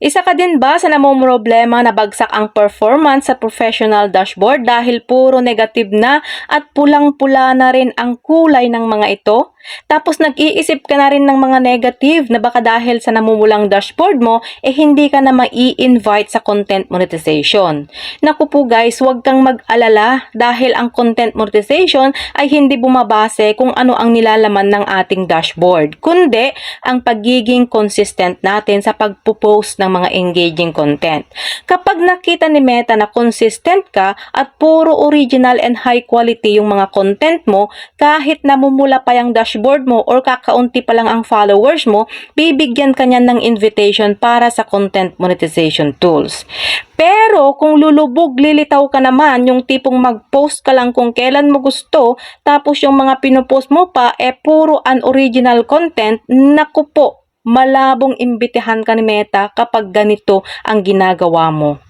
Isa ka din ba sa namumroblema na bagsak ang performance sa professional dashboard dahil puro negative na at pulang-pula na rin ang kulay ng mga ito? Tapos nag-iisip ka na rin ng mga negative na baka dahil sa namumulang dashboard mo, eh hindi ka na mai-invite sa content monetization. Naku po guys, huwag kang mag-alala dahil ang content monetization ay hindi bumabase kung ano ang nilalaman ng ating dashboard, kundi ang pagiging consistent natin sa pagpo-post ng mga engaging content. Kapag nakita ni Meta na consistent ka at puro original and high quality yung mga content mo, kahit namumula pa yung dashboard mo or kakaunti pa lang ang followers mo, bibigyan ka niyan ng invitation para sa content monetization tools. Pero kung lulubog, lilitaw ka naman, yung tipong mag-post ka lang kung kailan mo gusto, tapos yung mga pinopost mo pa, eh puro unoriginal content, naku po, malabong imbitehan ka ni Meta kapag ganito ang ginagawa mo.